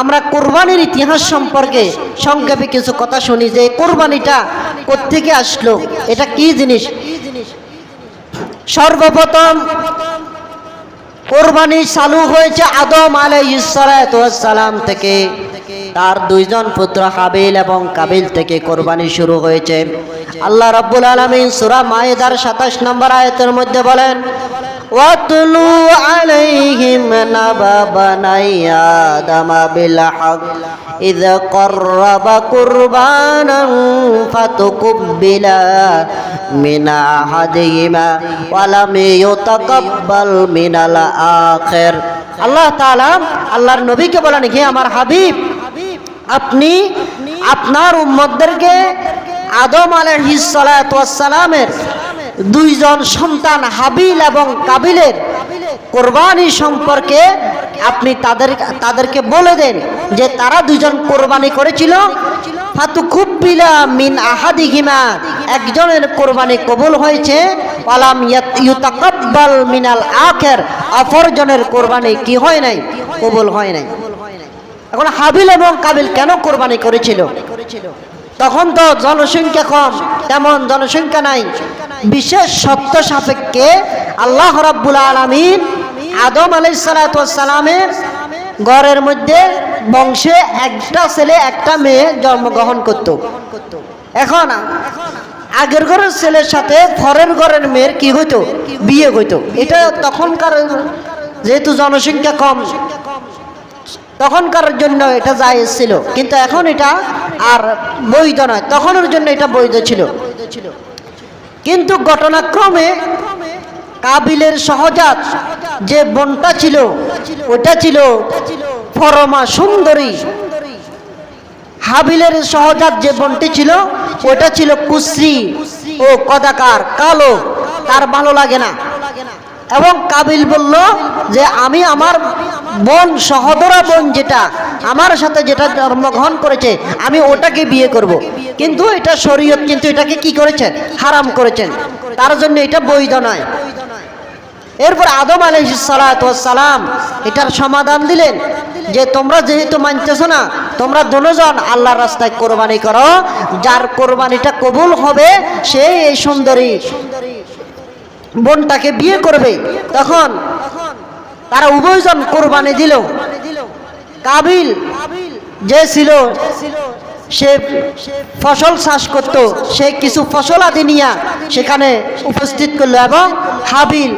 আমরা কোরবানির ইতিহাস সম্পর্কে সংক্ষেপে কিছু কথা শুনি যে কোরবানিটা কোত্থেকে আসলো? এটা কি জিনিস? সর্বপ্রথম কোরবানি চালু হয়েছে আদম আলাইসালাম থেকে। তার দুইজন পুত্র হাবিল এবং কাবিল থেকে কোরবানি শুরু হয়েছে। আল্লাহ রাব্বুল আলামিন সূরা মায়েদার সাতাশ নম্বর আয়তের মধ্যে বলেন ওয়াতলু আলাইহিম নাবা বানাই আদম বিল হক إذ قرب قربانا فتقبل من أحدهما ولم يتقبل من الآخر আল্লাহ তাআলা আল্লাহর নবীকে বলেন হে আমার হাবিব আপনি আপনার উম্মতদেরকে আদম আলহিসালামের দুইজন সন্তান হাবিল এবং কাবিলের কোরবানি সম্পর্কে আপনি তাদের তাদেরকে বলে দেন যে তারা দুজন কোরবানি করেছিল। ফাতু কুব্বিলা মিন আহাদিহিমা, একজনের কোরবানি কবুল হয়েছে। পালাম ইউতাকাব্বাল মিনাল আখের, অপরজনের কোরবানি কি হয় নাই? কবুল হয় নাই। এখন হাবিল এবং কাবিল কেন কোরবানি করেছিল? তখন তো জনসংখ্যা কম, তেমন জনসংখ্যা নাই। বিশেষ সত্য সাপেক্ষে আল্লাহ রাব্বুল আলমিন আদম আলাইসালামের ঘরের মধ্যে বংশে একটা ছেলে, একটা মেয়ে জন্মগ্রহণ করত। এখন আগের ঘরের ছেলের সাথে পরের ঘরের মেয়ের কি হইতো? বিয়ে হইতো। এটা তখনকার যেহেতু জনসংখ্যা কম, তখনকার জন্য এটা জায়েজ ছিল। কিন্তু এখন এটা আর বৈধ নয়। তখনের জন্য এটা বৈধ ছিল। কিন্তু ঘটনাক্রমে কাবিলের সহজাত যে বনটা ছিল, ওটা ছিল ফরমা সুন্দরী। হাবিলের সহজাত যে বনটি ছিল, ওটা ছিল কুশ্রী ও কদাকার, কালো, তার ভালো লাগে না। এবং কাবিল বলল যে, আমি আমার বোন সহদরা বোন যেটা আমার সাথে যেটা জন্মগ্রহণ করেছে, আমি ওটাকে বিয়ে করব। কিন্তু এটা শরীয়ত, কিন্তু এটাকে কি করেছেন? হারাম করেছেন। তার জন্য এটা বৈধ নয়। এরপর আদম আলহিসালাম এটার সমাধান দিলেন যে তোমরা যেহেতু মানতেছো না, তোমরা দুজন আল্লাহর রাস্তায় কোরবানি করো, যার কোরবানিটা কবুল হবে, সে এই সুন্দরী বোনটাকে বিয়ে করবে। তখন তারা উভয়জন কোরবানি দিল। কাবিল যে ছিল, সে ফসল চাষ করত, সে কিছু ফসল আদি নিয়ে সেখানে উপস্থিত করল এবং হাবিল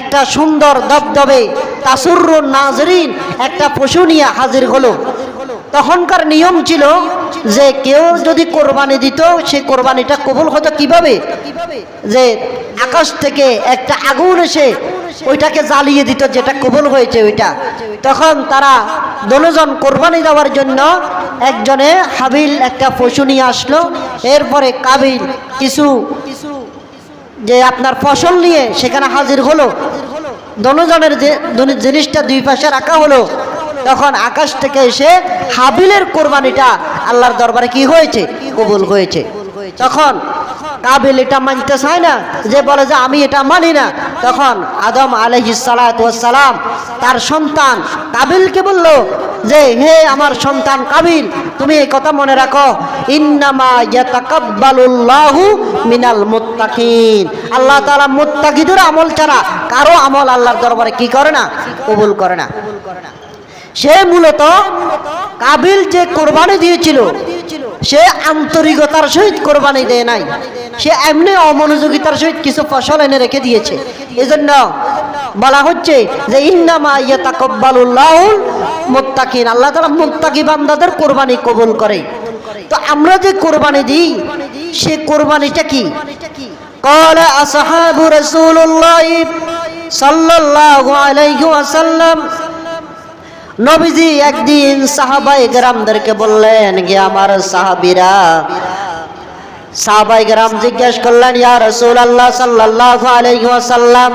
একটা সুন্দর দবদবে তাসুর নাজরিন একটা পশু নিয়ে হাজির হলো। তখনকার নিয়ম ছিল যে কেউ যদি কোরবানি দিত, সে কোরবানিটা কবুল হতো কীভাবে? যে আকাশ থেকে একটা আগুন এসে ওইটাকে জ্বালিয়ে দিত যেটা কবুল হয়েছে ওইটা। তখন তারা দনজন কোরবানি দেওয়ার জন্য একজনে হাবিল, একটা পশু নিয়ে আসলো। এরপরে কাবিল কিছু যে আপনার ফসল নিয়ে সেখানে হাজির হলো। দনজনের যে জিনিসটা দুই পাশে রাখা হলো। তখন আকাশ থেকে এসে হাবিলের কোরবানিটা আল্লাহর দরবারে কি হয়েছে? কবুল হয়েছে। তখন কাবিল এটা মানতে চায় না, যে বলে যে আমি এটা মানি না। তখন আদম আলহিসালাম তার সন্তান কাবিলকে বলল যে, হে আমার সন্তান কাবিল, তুমি এই কথা মনে রাখো। ইন্নামা ইয়াতাকাব্বালুল্লাহু মিনাল মুত্তাকিন। আল্লাহ তাআলা মুত্তাকিদের আমল ছাড়া কারও আমল আল্লাহর দরবারে কি করে না? কবুল করে না। সে মূলত কাবিল যে কোরবানি দিয়েছিল সে আন্তরিকতার সহিত কোরবানি দেয় নাই সে এমনি অমনোযোগিতার সহিত কিছু ফসল এনে রেখে দিয়েছে এজন্য বলা হচ্ছে যে ইন্নামা ইয়াতাকাব্বালুল্লাহুল মুত্তাকিন আল্লাহ তাআলা মুত্তাকি বান্দাদের কোরবানি কবুল করে তো আমরা যে কোরবানি দিই সে কোরবানিটা কি قال أصحاب رسول الله صلى الله عليه وسلم নবীজি একদিন সাহাবাই গ্রামদেরকে বললেন কি আমার সাহাবিরা। সাহাবাই গ্রাম জিজ্ঞেস করলেন, ইয়া রসুল আল্লাহ সাল্লাল্লাহু আলাইহি ওয়াসাল্লাম,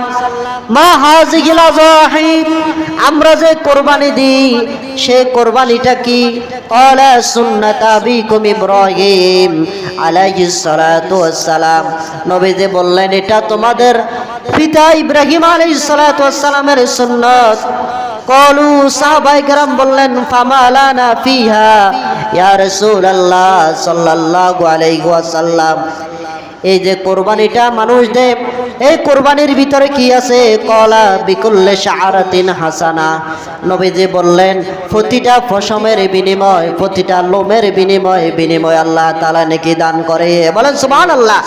মা আমরা যে কোরবানি দিই, সে কোরবানিটা কি? ক্বালা সুন্নাত আবিকুম ইব্রাহিম আলাইহিস নবীজি বললেন, এটা তোমাদের পিতা ইব্রাহিম আলাইহিস সালাতু সুন্নাত। কলু সাহাবাই গ্রাম বললেন, ফামালানা ফিহা, ইয়া রাসূলুল্লাহ সাল্লাল্লাহু আলাইহি ওয়াসাল্লাম। এই যে কোরবানিটা মানুষ দেয় এই কোরবানির ভিতরে কি আছে? কলা বিকুল্লে শাহারাতিন হাসানা। নবীজি বললেন, প্রতিটা ফসমের বিনিময়, প্রতিটা লোমের বিনিময় বিনিময় আল্লাহ তালা নাকি দান করে। বলেন সুবহান আল্লাহ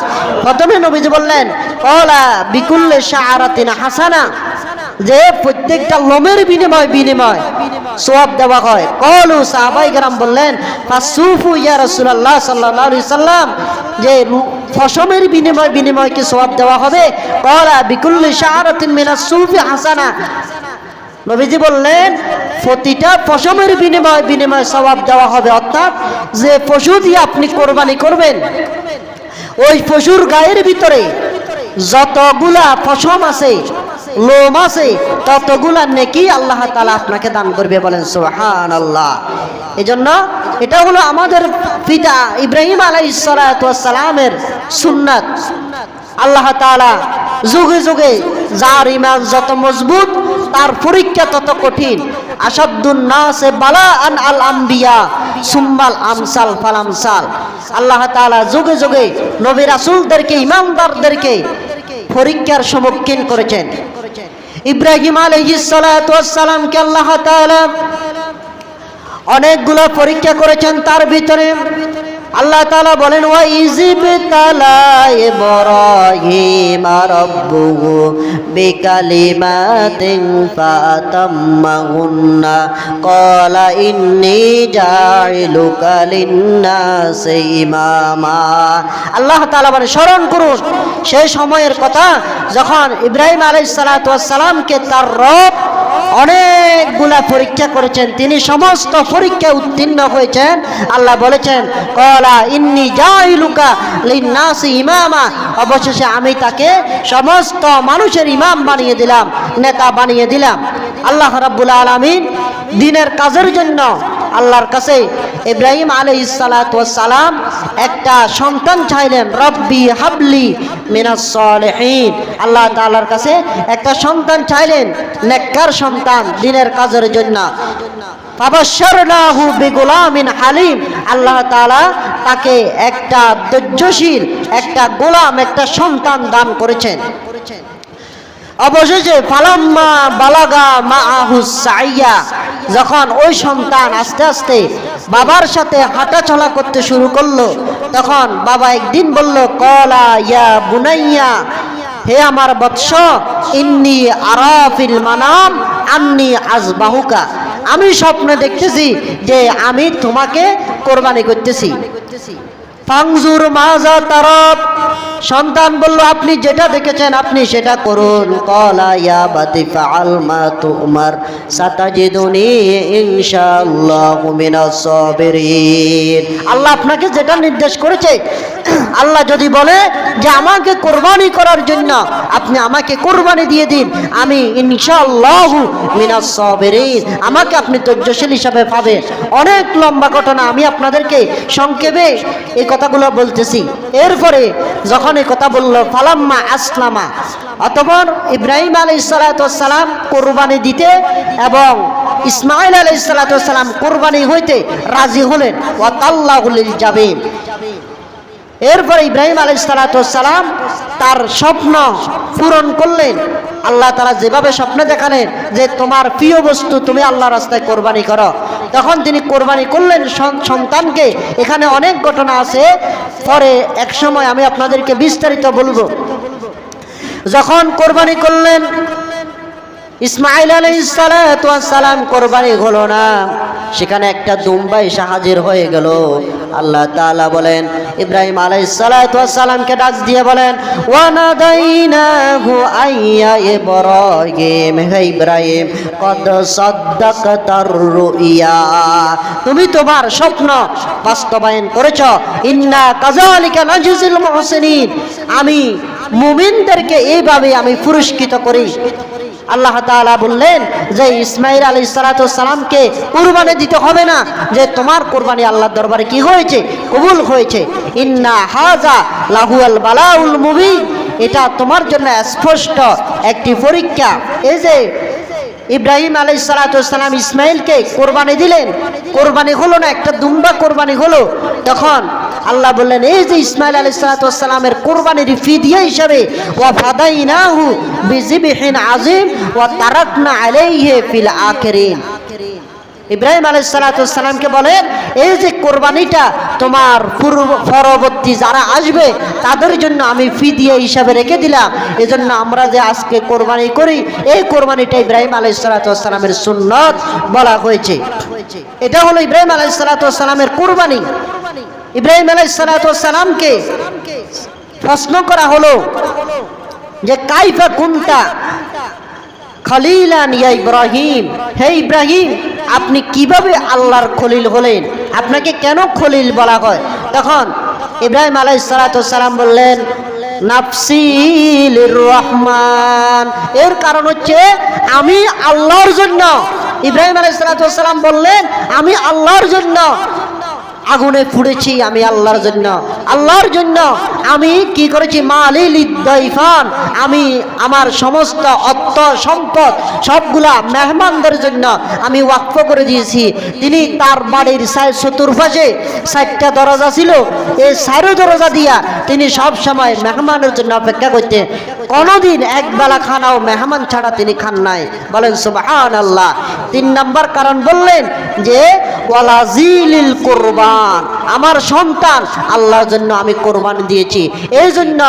প্রথমে নবীজি বললেন, কলা বিকুল্লে শাহারাতিন হাসানা যে প্রত্যেকটা লোমের বিনিময় বিনিময় সোয়াব দেওয়া হয়। কলু সাহাবাই গ্রাম বললেন, ফাসুফু ইয়া রাসূলুল্লাহ সাল্লাল্লাহু আলাইহি সাল্লাম যে ফসমের বিনিময় বিনিময় কি সোয়াব দেওয়া হবে। কলা বিকুল্লি শাহারাতিন মিনাস সুফি হাসানা। নবীজি বললেন, প্রতিটা ফসমের বিনিময় বিনিময় সওয়াব দেওয়া হবে। অর্থাৎ যে পশু দিয়ে আপনি কোরবানি করবেন, ওই পশুর গায়ের ভিতরে যতগুলা পশম আছে লোম আছে, ততগুলা নেকি আল্লাহ তালা আপনাকে দান করবে বলেন সুহান আল্লাহ এই জন্য এটা হলো আমাদের পিতা ইব্রাহিম আলাইসালামের সুন্নাত। আল্লাহ তালা যুগে যুগে যার ইমান যত মজবুত, তার পরীক্ষা তত কঠিন। আসাদুন নাসে বালা আন আল আম্বিয়া, সুম্মাল আমসাল ফালামসাল আল্লাহ তাআলা যুগে যুগে নবী রাসূলদেরকে, ইমানদারদেরকে পরীক্ষার সম্মুখীন করেছেন। ইব্রাহিম আলাইহিস সালাতু ওয়াস সালামকে আল্লাহ তাআলা অনেকগুলো পরীক্ষা করেছেন তার ভিতরে আল্লাহ তাআলা বলেন, ওয়া ইজিব তালা ইব্রাহিম রাব্বুহু বিকালিমাতিন ফাতাম্মাহুন্না, ক্বালা ইন্নী জাইলুকা লিন্নাসি ইমামা। আল্লাহ তাআলা বলেন, স্মরণ করুন, সেই সময়ের কথা যখন ইব্রাহিম আলাইহিস সালাতু ওয়াস সালামকে তার রব অনেকগুলা পরীক্ষা করেছেন। তিনি সমস্ত পরীক্ষা উত্তীর্ণ হয়েছেন। আল্লাহ বলেছেন, কলা ইন্নি যাই লুকা লিন্নাসি ইমামা। অবশেষে আমি তাকে সমস্ত মানুষের ইমাম বানিয়ে দিলাম, নেতা বানিয়ে দিলাম। আল্লাহ রাব্বুল আলমিন দিনের কাজের জন্য আল্লাহর কাছে ইব্রাহিম আলাই সালাম একটা সন্তান চাইলেন, রব্বি হাবলি মিনাস সলিহিন। আল্লাহ তাআলার কাছে একটা সন্তান চাইলেন, নেককার সন্তান দিনের কাজের জন্য। আল্লাহ তাআলা তাকে একটা ধৈর্যশীল, একটা গোলাম, একটা সন্তান দান করেছেন। অবশেষে ফালাম্মা বালাগা মা সাইয়া, যখন ওই সন্তান আস্তে আস্তে বাবার সাথে হাঁটা চলা করতে শুরু করল, তখন বাবা একদিন বলল, কলা ইয়া বুনাইয়া, হে আমার বৎস, ইন্নি আরাফিল মানাম, আন্নি আজবাহুকা। আমি স্বপ্নে দেখতেছি যে আমি তোমাকে কোরবানি করতেছি। ফাংজুর মাজা তারব। সন্তান বলল, আপনি যেটা দেখেছেন, আপনি সেটা করুন। কলা বাতি ফাআল মা তুমার ইনশাআল্লাহু সাবিরিন। আল্লাহ আপনাকে যেটা নির্দেশ করেছে, আল্লাহ যদি বলে যে আমাকে কোরবানি করার জন্য আপনি আমাকে কোরবানি দিয়ে দিন, আমি ইনশাআল্লাহ মিনাস সাবিরিন। আমাকে আপনি ধৈর্যশীল হিসাবে পাবেন অনেক লম্বা ঘটনা, আমি আপনাদেরকে সংক্ষেপে এই কথাগুলো বলতেছি। এরপরে যখন এই কথা বলল, ফালাম্মা আসলামা, অতপর ইব্রাহিম আলী সালাম কোরবানি দিতে এবং ইসমাইল আলী সালাম কোরবানি হইতে রাজি হলেন। ও তাল্লাহুলিল যাবেন এরপরে ইব্রাহিম আলী সালাম তার স্বপ্ন পূরণ করলেন। আল্লাহ তারা যেভাবে স্বপ্নে দেখালেন যে, তোমার প্রিয় বস্তু তুমি আল্লাহ রাস্তায় কোরবানি করো। তখন তিনি কোরবানি করলেন, সন- সন্তানকে। এখানে অনেক ঘটনা আছে, পরে এক সময় আমি আপনাদেরকে বিস্তারিত বলব। যখন কোরবানি করলেন ইসমাইল সালাম কোরবানি হলো না। সেখানে একটা দুম্বা এসে হাজির হয়ে গেল। আল্লাহ তাআলা বলেন, ইব্রাহিম সালামকে ডাক দিয়ে বলেন আইয়া এ ইব্রাহিম, হে ইব্রাহিম, কদ সাদ্দাকতার রুইয়া। তুমি তোমার স্বপ্ন বাস্তবায়ন করেছ। ইন্না কাযালিকা নাজিজুল মুহসিনিন। আমি মুমিনদেরকে এইভাবে আমি পুরস্কৃত করি। আল্লাহ তালা বললেন যে ইসমাইল আলী সালাতামকে কুরবানি দিতে হবে না, যে তোমার কোরবানি আল্লাহর দরবারে কি হয়েছে? কবুল হয়েছে। ইন্না হাজা লাহু লাহুয়াল বালাউল মুভি এটা তোমার জন্য স্পষ্ট একটি পরীক্ষা। এই যে ইব্রাহিম আলাই সালাতাম ইসমাইলকে কোরবানি দিলেন। কোরবানি হলো না, একটা দুম্বা কোরবানি হলো। তখন আল্লাহ বললেন, এই যে ইসমাইল আলাই সালাতামের কোরবানির ফিদিয়া হিসাবে ও ফাদাইনাহু বিজিবিহীন আজিম ও তারাকনা আলাইহে ফিল আখিরিন। ইব্রাহিম আলাইসালামকে বলেন, এই যে কোরবানিটা তোমার পূর্ব, পরবর্তী যারা আসবে, তাদের জন্য আমি ফিদিয়া হিসাবে রেখে দিলাম। এজন্য আমরা যে আজকে কোরবানি করি, এই কোরবানিটা ইব্রাহিম আলাইসালামের সুন্নত বলা হয়েছে। এটা হলো ইব্রাহিম আলাইসালামের কোরবানি। ইব্রাহিম আলাইসালামকে প্রশ্ন করা হলো যে, কাইফা কুন্তা খলিলান ইয়া ইব্রাহিম? হে ইব্রাহিম আপনি কীভাবে আল্লাহর খলিল হলেন? আপনাকে কেন খলিল বলা হয়? তখন ইব্রাহিম আলাই সালাতাম বললেন নাফসিল রহমান এর কারণ হচ্ছে আমি আল্লাহর জন্য। ইব্রাহিম আলাই সালাতাম বললেন, আমি আল্লাহর জন্য আগুনে পুড়েছি আমি আল্লাহর জন্য। আল্লাহর জন্য আমি কি করেছি? মালিল আমি আমার সমস্ত অর্থ, সম্পদ, সবগুলা মেহমানদের জন্য আমি ওয়াক্ফ করে দিয়েছি। তিনি তার বাড়ির সাইড চতুর্পাশে ষাটটা দরজা ছিল। এই সাইরো দরজা দিয়া তিনি সব সময় মেহমানের জন্য অপেক্ষা করতেন। কোনোদিন এক বেলা খানাও মেহমান ছাড়া তিনি খান নাই। বলেন সুবহান আল্লাহ তিন নাম্বার কারণ বললেন যে ওয়ালাজিলিল কোরবান। আমার সন্তান, আল্লাহর জন্য আমি কোরবান দিয়েছি। এই জন্য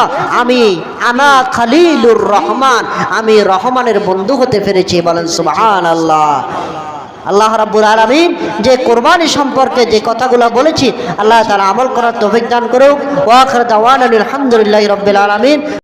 আমি আনা খালিলুর রহমান, আমি রহমানের বন্ধু হতে পেরেছি। বলেন সুবহান আল্লাহ আল্লাহ রাব্বুল আলামিন যে কোরবানি সম্পর্কে যে কথাগুলো বলেছি, আল্লাহ তাআলা আমল করার তৌফিক দান করুক। ওয়া আখির দাওয়ানা আলহামদুলিল্লাহি রাব্বিল আলামিন।